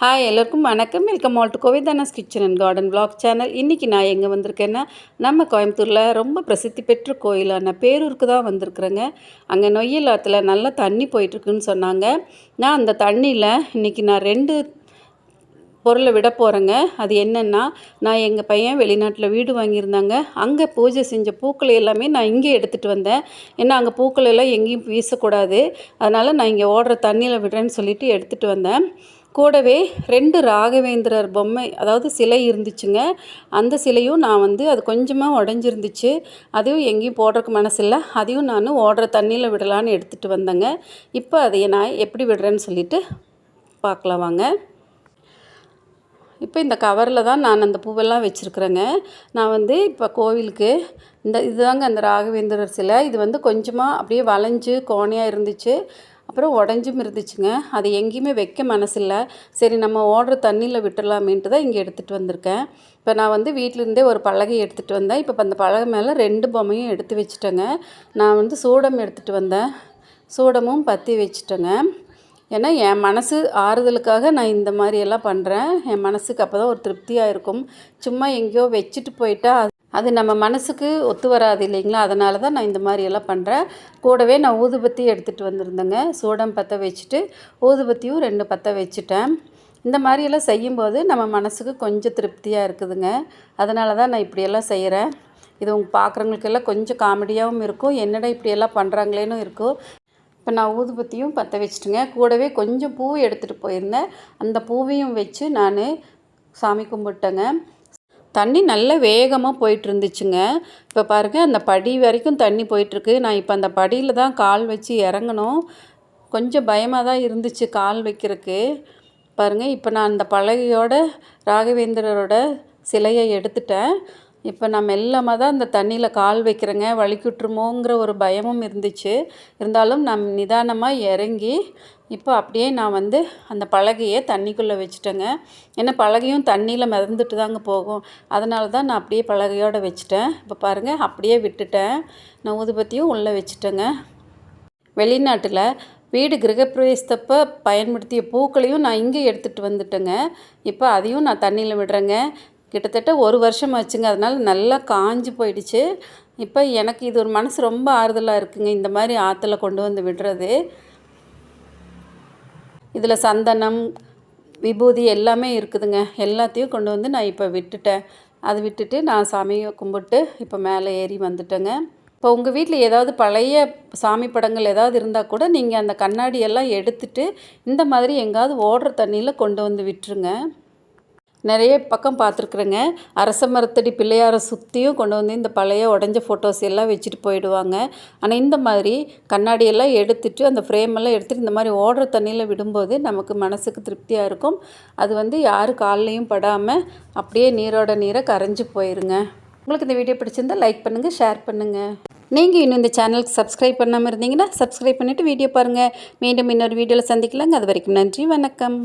Hi எல்லோருக்கும் வணக்கம். Welcome all to Govithana's kitchen and garden blog channel இன்றைக்கி நான் எங்கே வந்திருக்கேன்னா நம்ம கோயம்புத்தூரில் ரொம்ப பிரசித்தி பெற்ற கோயிலான பேரூருக்கு தான் வந்திருக்குறேங்க. அங்கே நொய்யல் ஆற்றுல நல்லா தண்ணி போயிட்டுருக்குன்னு சொன்னாங்க. நான் அந்த தண்ணியில் இன்றைக்கி நான் ரெண்டு பொருளை விட போகிறேங்க அது என்னென்னா நான் எங்கள் பையன் வெளிநாட்டில் வீடு வாங்கியிருந்தாங்க. அங்கே பூஜை செஞ்ச பூக்களை எல்லாமே நான் இங்கே எடுத்துகிட்டு வந்தேன். ஏன்னா அங்கே பூக்கள் எல்லாம் எங்கேயும் வீசக்கூடாது. அதனால் நான் இங்கே ஓடுற தண்ணியில் விடுறேன்னு சொல்லிவிட்டு எடுத்துகிட்டு வந்தேன். கூடவே ரெண்டு ராகவேந்திரர் பொம்மை அதாவது சிலை இருந்துச்சுங்க. அந்த சிலையும் நான் வந்து அது கொஞ்சமாக உடஞ்சிருந்துச்சு. அதையும் எங்கேயும் போடுறதுக்கு மனசில்லை. அதையும் நான் ஓடுற தண்ணியில் விடலான்னு எடுத்துகிட்டு வந்தேங்க. இப்போ அதை நான் எப்படி விடுறேன்னு சொல்லிட்டு பார்க்கலாம் வாங்க. இப்போ இந்த கவரில் தான் நான் அந்த பூவெல்லாம் வச்சுருக்குறேங்க. நான் வந்து இப்போ கோவிலுக்கு இந்த இதுதாங்க அந்த ராகவேந்திரர் சிலை. இது வந்து கொஞ்சமாக அப்படியே வளைஞ்சு கோணையாக இருந்துச்சு. அப்புறம் உடஞ்சும் இருந்துச்சுங்க. அது எங்கேயுமே வைக்க மனசில்லை. சரி நம்ம ஓடுற தண்ணியில் விட்டுடலாமேன்ட்டு தான் இங்கே எடுத்துகிட்டு வந்திருக்கேன். இப்போ நான் வந்து வீட்டிலேருந்தே ஒரு பலகை எடுத்துகிட்டு வந்தேன். இப்போ அந்த பலகை மேலே ரெண்டு பொம்மையும் எடுத்து வச்சுட்டேங்க. நான் வந்து சூடம் எடுத்துகிட்டு வந்தேன். சூடமும் பற்றி வச்சுட்டேங்க. ஏன்னா என் மனசு ஆறுதலுக்காக நான் இந்த மாதிரியெல்லாம் பண்ணுறேன் என் மனசுக்கு அப்போ தான் ஒரு திருப்தியாக இருக்கும். சும்மா எங்கேயோ வச்சுட்டு போயிட்டா அது நம்ம மனசுக்கு ஒத்து வராது இல்லைங்களா? அதனால தான் நான் இந்த மாதிரியெல்லாம் பண்ணுறேன் கூடவே நான் ஊதுபத்தி எடுத்துகிட்டு வந்திருந்தேங்க. சூடம் பற்ற வச்சுட்டு ஊதுபத்தியும் ரெண்டு பற்ற வச்சுட்டேன். இந்த மாதிரியெல்லாம் செய்யும்போது நம்ம மனசுக்கு கொஞ்சம் திருப்தியாக இருக்குதுங்க. அதனால தான் நான் இப்படியெல்லாம் செய்கிறேன் இது உங்கள் பார்க்குறவங்களுக்கெல்லாம் கொஞ்சம் காமெடியாகவும் இருக்கும். என்னடா இப்படியெல்லாம் பண்ணுறாங்களேன்னு இருக்கும். இப்போ நான் ஊதுபத்தியும் பற்ற வச்சுட்டுங்க. கூடவே கொஞ்சம் பூ எடுத்துகிட்டு போயிருந்தேன். அந்த பூவையும் வச்சு நான் சாமி கும்பிட்டேங்க. தண்ணி நல்ல வேகமாக போயிட்டு இருந்துச்சுங்க இப்போ பாருங்கள் அந்த படி வரைக்கும் தண்ணி போயிட்டுருக்கு. நான் இப்போ அந்த படியில் தான் கால் வச்சு இறங்கணும். கொஞ்சம் பயமாக தான் இருந்துச்சு கால் வைக்கிறதுக்கு. பாருங்கள் இப்போ நான் அந்த பலகையோட ராகவேந்திரரோட சிலையை எடுத்துட்டேன். இப்போ நான் மெல்லமாக தான் அந்த தண்ணியில் கால் வைக்கிறேங்க வலிக்குட்டுருமோங்கிற ஒரு பயமும் இருந்துச்சு. இருந்தாலும் நான் நிதானமாக இறங்கி இப்போ அப்படியே நான் வந்து அந்த பலகையை தண்ணிக்குள்ளே வச்சுட்டேங்க. ஏன்னா பலகையும் தண்ணியில் மிதந்துட்டு தாங்க போகும். அதனால தான் நான் அப்படியே பலகையோடு வச்சுட்டேன். இப்போ பாருங்கள் அப்படியே விட்டுட்டேன். நான் ஊதுபத்தியும் உள்ளே வச்சுட்டேங்க. வெளிநாட்டில் வீடு கிரகப்பிரவேசத்தப்போ பயன்படுத்திய பூக்களையும் நான் இங்கே எடுத்துகிட்டு வந்துட்டேங்க. இப்போ அதையும் நான் தண்ணியில் விடுறேங்க. கிட்டத்தட்ட ஒரு வருஷம் ஆச்சுங்க. அதனால் நல்லா காஞ்சி போயிடுச்சு. இப்போ எனக்கு இது ஒரு மனசு ரொம்ப ஆறுதலாக இருக்குங்க. இந்த மாதிரி ஆற்றுல கொண்டு வந்து விடுறது. இதில் சந்தனம் விபூதி எல்லாமே இருக்குதுங்க. எல்லாத்தையும் கொண்டு வந்து நான் இப்போ விட்டுட்டேன். அது விட்டுட்டு நான் சாமியை கும்பிட்டு இப்போ மேலே ஏறி வந்துட்டேங்க. இப்போ உங்கள் வீட்டில் ஏதாவது பழைய சாமி படங்கள் ஏதாவது இருந்தால் கூட நீங்கள் அந்த கண்ணாடியெல்லாம் எடுத்துட்டு இந்த மாதிரி எங்காவது ஓடுற தண்ணியில் கொண்டு வந்து விட்டுருங்க. நிறைய பக்கம் பார்த்துருக்குறேங்க. அரச மரத்தடி பிள்ளையாரை சுற்றியும் கொண்டு வந்து இந்த பழைய உடஞ்ச ஃபோட்டோஸ் எல்லாம் வச்சுட்டு போயிடுவாங்க. ஆனால் இந்த மாதிரி கண்ணாடியெல்லாம் எடுத்துட்டு அந்த ஃப்ரேம் எல்லாம் எடுத்துகிட்டு இந்த மாதிரி ஓடுற தண்ணியில் விடும்போது நமக்கு மனசுக்கு திருப்தியாக இருக்கும். அது வந்து யார் கால்லையும் படாமல் அப்படியே நீரோட நீரை கரைஞ்சி போயிருங்க. உங்களுக்கு இந்த வீடியோ பிடிச்சிருந்தால் லைக் பண்ணுங்கள் ஷேர் பண்ணுங்கள் நீங்கள் இன்னும் இந்த சேனலுக்கு சப்ஸ்கிரைப் பண்ணாமல் இருந்தீங்கன்னா சப்ஸ்கிரைப் பண்ணிவிட்டு வீடியோ பாருங்கள் மீண்டும் இன்னொரு வீடியோவில் சந்திக்கலாங்க. அது வரைக்கும் நன்றி வணக்கம்.